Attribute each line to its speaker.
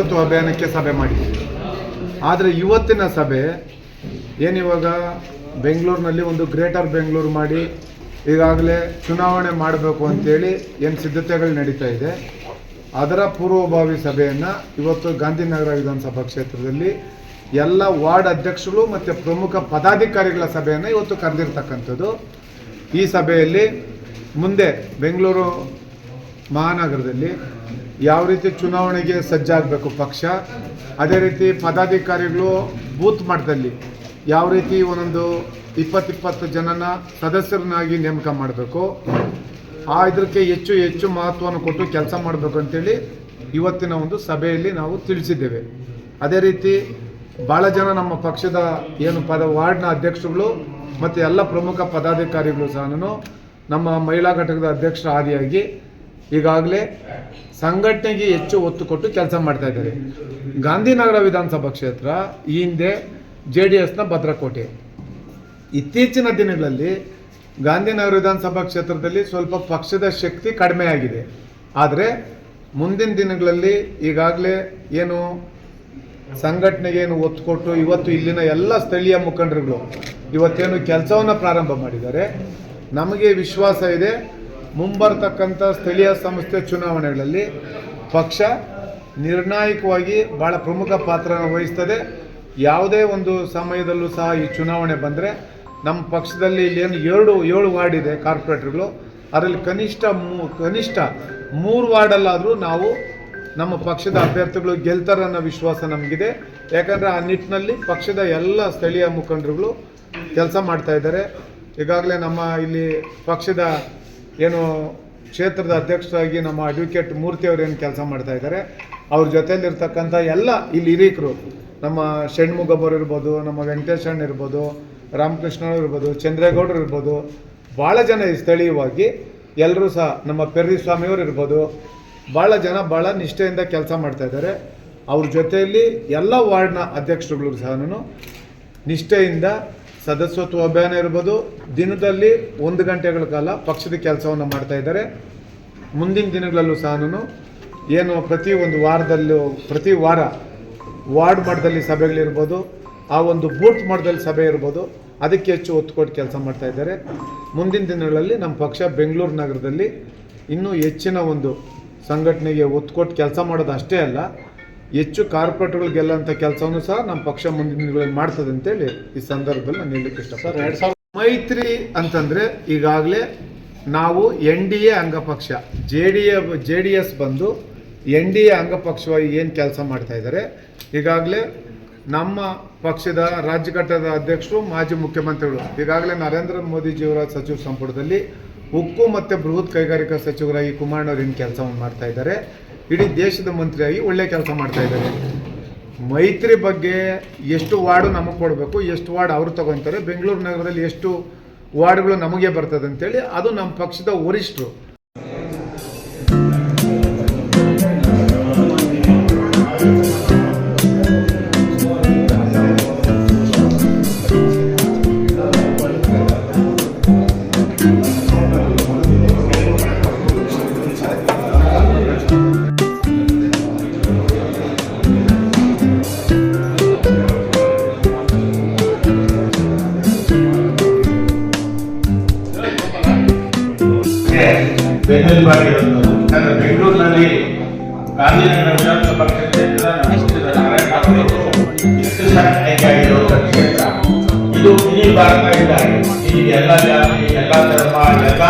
Speaker 1: ಸದಸ್ಯತ್ವ ಅಭಿಯಾನಕ್ಕೆ ಸಭೆ ಮಾಡಿದ್ದೀವಿ ಆದರೆ ಇವತ್ತಿನ ಸಭೆ ಏನಿವಾಗ ಬೆಂಗಳೂರಿನಲ್ಲಿ ಒಂದು ಗ್ರೇಟರ್ ಬೆಂಗಳೂರು ಮಾಡಿ ಈಗಾಗಲೇ ಚುನಾವಣೆ ಮಾಡಬೇಕು ಅಂತೇಳಿ ಏನು ಸಿದ್ಧತೆಗಳು ನಡೀತಾ ಇದೆ, ಅದರ ಪೂರ್ವಭಾವಿ ಸಭೆಯನ್ನು ಇವತ್ತು ಗಾಂಧಿನಗರ ವಿಧಾನಸಭಾ ಕ್ಷೇತ್ರದಲ್ಲಿ ಎಲ್ಲ ವಾರ್ಡ್ ಅಧ್ಯಕ್ಷರು ಮತ್ತು ಪ್ರಮುಖ ಪದಾಧಿಕಾರಿಗಳ ಸಭೆಯನ್ನು ಇವತ್ತು ಕರೆದಿರ್ತಕ್ಕಂಥದ್ದು. ಈ ಸಭೆಯಲ್ಲಿ ಮುಂದೆ ಬೆಂಗಳೂರು ಮಹಾನಗರದಲ್ಲಿ ಯಾವ ರೀತಿ ಚುನಾವಣೆಗೆ ಸಜ್ಜಾಗಬೇಕು ಪಕ್ಷ, ಅದೇ ರೀತಿ ಪದಾಧಿಕಾರಿಗಳು ಬೂತ್ ಮಟ್ಟದಲ್ಲಿ ಯಾವ ರೀತಿ ಒಂದೊಂದು ಇಪ್ಪತ್ತಿಪ್ಪತ್ತು ಜನನ ಸದಸ್ಯರನ್ನಾಗಿ ನೇಮಕ ಮಾಡಬೇಕು, ಆ ಇದಕ್ಕೆ ಹೆಚ್ಚು ಹೆಚ್ಚು ಮಹತ್ವವನ್ನು ಕೊಟ್ಟು ಕೆಲಸ ಮಾಡಬೇಕು ಅಂತೇಳಿ ಇವತ್ತಿನ ಒಂದು ಸಭೆಯಲ್ಲಿ ನಾವು ತಿಳಿಸಿದ್ದೇವೆ. ಅದೇ ರೀತಿ ಭಾಳ ಜನ ನಮ್ಮ ಪಕ್ಷದ ಏನು ಪದ, ವಾರ್ಡ್ನ ಅಧ್ಯಕ್ಷರುಗಳು ಮತ್ತು ಎಲ್ಲ ಪ್ರಮುಖ ಪದಾಧಿಕಾರಿಗಳು ಸಹ ನಮ್ಮ ಮಹಿಳಾ ಘಟಕದ ಅಧ್ಯಕ್ಷರ ಆದಿಯಾಗಿ ಈಗಾಗಲೇ ಸಂಘಟನೆಗೆ ಹೆಚ್ಚು ಒತ್ತು ಕೊಟ್ಟು ಕೆಲಸ ಮಾಡ್ತಾ ಇದ್ದಾರೆ. ಗಾಂಧಿನಗರ ವಿಧಾನಸಭಾ ಕ್ಷೇತ್ರ ಈ ಹಿಂದೆ ಜೆ ಡಿ ಎಸ್ನ ಭದ್ರಕೋಟೆ. ಇತ್ತೀಚಿನ ದಿನಗಳಲ್ಲಿ ಗಾಂಧಿನಗರ ವಿಧಾನಸಭಾ ಕ್ಷೇತ್ರದಲ್ಲಿ ಸ್ವಲ್ಪ ಪಕ್ಷದ ಶಕ್ತಿ ಕಡಿಮೆ ಆಗಿದೆ ಆದರೆ ಮುಂದಿನ ದಿನಗಳಲ್ಲಿ ಈಗಾಗಲೇ ಏನು ಸಂಘಟನೆಗೆ ಏನು ಒತ್ತು ಕೊಟ್ಟು ಇವತ್ತು ಇಲ್ಲಿನ ಎಲ್ಲ ಸ್ಥಳೀಯ ಮುಖಂಡರುಗಳು ಇವತ್ತೇನು ಕೆಲಸವನ್ನು ಪ್ರಾರಂಭ ಮಾಡಿದ್ದಾರೆ. ನಮಗೆ ವಿಶ್ವಾಸ ಇದೆ. ಮುಂಬರ್ತಕ್ಕಂಥ ಸ್ಥಳೀಯ ಸಂಸ್ಥೆ ಚುನಾವಣೆಗಳಲ್ಲಿ ಪಕ್ಷ ನಿರ್ಣಾಯಕವಾಗಿ ಭಾಳ ಪ್ರಮುಖ ಪಾತ್ರ ವಹಿಸ್ತದೆ. ಯಾವುದೇ ಒಂದು ಸಮಯದಲ್ಲೂ ಸಹ ಈ ಚುನಾವಣೆ ಬಂದರೆ ನಮ್ಮ ಪಕ್ಷದಲ್ಲಿ ಇಲ್ಲೇನು ಎರಡು, ಏಳು ವಾರ್ಡ್ ಇದೆ ಕಾರ್ಪೊರೇಟರ್ಗಳು. ಅದರಲ್ಲಿ ಕನಿಷ್ಠ ಮೂ, ಕನಿಷ್ಠ ಮೂರು ವಾರ್ಡಲ್ಲಾದರೂ ನಾವು ನಮ್ಮ ಪಕ್ಷದ ಅಭ್ಯರ್ಥಿಗಳು ಗೆಲ್ತಾರನ್ನೋ ವಿಶ್ವಾಸ ನಮಗಿದೆ. ಯಾಕಂದರೆ ಆ ನಿಟ್ಟಿನಲ್ಲಿ ಪಕ್ಷದ ಎಲ್ಲ ಸ್ಥಳೀಯ ಮುಖಂಡರುಗಳು ಕೆಲಸ ಮಾಡ್ತಾ ಇದ್ದಾರೆ. ಈಗಾಗಲೇ ನಮ್ಮ ಇಲ್ಲಿ ಪಕ್ಷದ ಏನು ಕ್ಷೇತ್ರದ ಅಧ್ಯಕ್ಷರಾಗಿ ನಮ್ಮ ಅಡ್ವೊಕೇಟ್ ಮೂರ್ತಿ ಏನು ಕೆಲಸ ಮಾಡ್ತಾ ಇದ್ದಾರೆ, ಅವ್ರ ಜೊತೆಯಲ್ಲಿರ್ತಕ್ಕಂಥ ಎಲ್ಲ ಇಲ್ಲಿ ಹಿರೀಕರು ನಮ್ಮ ಷಣ್ಮುಗಬ್ಬರು ಇರ್ಬೋದು, ನಮ್ಮ ವೆಂಕಟೇಶಣ್ಣ ಇರ್ಬೋದು, ರಾಮಕೃಷ್ಣ ಇರ್ಬೋದು, ಚಂದ್ರೇಗೌಡರು ಇರ್ಬೋದು, ಭಾಳ ಜನ ಸ್ಥಳೀಯವಾಗಿ ಎಲ್ಲರೂ ಸಹ ನಮ್ಮ ಪೆರ್ರಿ ಸ್ವಾಮಿಯವರು ಇರ್ಬೋದು, ಭಾಳ ಜನ ಭಾಳ ನಿಷ್ಠೆಯಿಂದ ಕೆಲಸ ಮಾಡ್ತಾ ಇದ್ದಾರೆ. ಅವ್ರ ಜೊತೆಯಲ್ಲಿ ಎಲ್ಲ ವಾರ್ಡ್ನ ಅಧ್ಯಕ್ಷರುಗಳು ಸಹ ನಿಷ್ಠೆಯಿಂದ ಸದಸ್ಯತ್ವ ಅಭಿಯಾನ ಇರ್ಬೋದು, ದಿನದಲ್ಲಿ ಒಂದು ಗಂಟೆಗಳ ಕಾಲ ಪಕ್ಷದ ಕೆಲಸವನ್ನು ಮಾಡ್ತಾ ಇದ್ದಾರೆ. ಮುಂದಿನ ದಿನಗಳಲ್ಲೂ ಸಹ ಏನು ಪ್ರತಿ ಒಂದು ವಾರದಲ್ಲೂ, ಪ್ರತಿ ವಾರ ವಾರ್ಡ್ ಮಟ್ಟದಲ್ಲಿ ಸಭೆಗಳಿರ್ಬೋದು, ಆ ಒಂದು ಬೂತ್ ಮಟ್ಟದಲ್ಲಿ ಸಭೆ ಇರ್ಬೋದು, ಅದಕ್ಕೆ ಹೆಚ್ಚು ಒತ್ತು ಕೊಟ್ಟು ಕೆಲಸ ಮಾಡ್ತಾ ಇದ್ದಾರೆ. ಮುಂದಿನ ದಿನಗಳಲ್ಲಿ ನಮ್ಮ ಪಕ್ಷ ಬೆಂಗಳೂರು ನಗರದಲ್ಲಿ ಇನ್ನೂ ಹೆಚ್ಚಿನ ಒಂದು ಸಂಘಟನೆಗೆ ಒತ್ತು ಕೊಟ್ಟು ಕೆಲಸ ಮಾಡೋದು ಅಷ್ಟೇ ಅಲ್ಲ ಹೆಚ್ಚು ಕಾರ್ಪೊರೇಟ್ಗಳು ಗೆಲ್ಲಂಥ ಕೆಲಸವನ್ನು ಸಹ ನಮ್ಮ ಪಕ್ಷ ಮುಂದಿನ ದಿನಗಳಲ್ಲಿ ಮಾಡ್ತದೆ ಅಂತೇಳಿ ಈ ಸಂದರ್ಭದಲ್ಲಿ ನಾನು ಹೇಳಲಿಕ್ಕೆ ಸರ್ ಎರಡು ಸಾವಿರ ಮೈತ್ರಿ ಅಂತಂದರೆ ಈಗಾಗಲೇ ನಾವು N D A ಅಂಗಪಕ್ಷ J D A J D S ಬಂದು ಎನ್ ಡಿ ಎ ಅಂಗಪಕ್ಷವಾಗಿ ಏನು ಕೆಲಸ ಮಾಡ್ತಾ ಇದ್ದಾರೆ ಈಗಾಗಲೇ ನಮ್ಮ ಪಕ್ಷದ ರಾಜ್ಯ ಘಟ್ಟದ ಅಧ್ಯಕ್ಷರು ಮಾಜಿ ಮುಖ್ಯಮಂತ್ರಿಗಳು ಈಗಾಗಲೇ ನರೇಂದ್ರ ಮೋದಿಜಿಯವರ ಸಚಿವ ಸಂಪುಟದಲ್ಲಿ ಉಕ್ಕು ಮತ್ತು ಬೃಹತ್ ಕೈಗಾರಿಕಾ ಸಚಿವರಾಗಿ ಕುಮಾರಣ್ಣವ್ರು ಏನು ಕೆಲಸವನ್ನು ಮಾಡ್ತಾ ಇದ್ದಾರೆ. ಇಡೀ ದೇಶದ ಮಂತ್ರಿಯಾಗಿ ಒಳ್ಳೆ ಕೆಲಸ ಮಾಡ್ತಾ ಇದ್ದಾರೆ. ಮೈತ್ರಿ ಬಗ್ಗೆ ಎಷ್ಟು ವಾರ್ಡು ನಮಗೆ ಕೊಡಬೇಕು, ಎಷ್ಟು ವಾರ್ಡ್ ಅವರು ತಗೊತಾರೆ, ಬೆಂಗಳೂರು ನಗರದಲ್ಲಿ ಎಷ್ಟು ವಾರ್ಡ್ಗಳು ನಮಗೆ ಬರ್ತದೆ ಅಂತೇಳಿ ಅದು ನಮ್ಮ ಪಕ್ಷದ ವರಿಷ್ಠರು.
Speaker 2: ಬೆನ್ನೆಲುಬಾಗಿರೋದು ಯಾಕಂದ್ರೆ ಬೆಂಗಳೂರಿನಲ್ಲಿ ಗಾಂಧಿನಗರ ವಿಧಾನಸಭಾ ಕ್ಷೇತ್ರ ಎಷ್ಟು ನಾರಾಯಣ ಆಯ್ಕೆ ಸಣ್ಣ ಆಯ್ಕೆಯಾಗಿರುವಂಥ ಕ್ಷೇತ್ರ. ಇದು ಇಡೀ ಭಾರತ ಇದ್ದಾರೆ ಇಲ್ಲಿ ಎಲ್ಲ ಜಾತಿ, ಎಲ್ಲ ಧರ್ಮ, ಎಲ್ಲ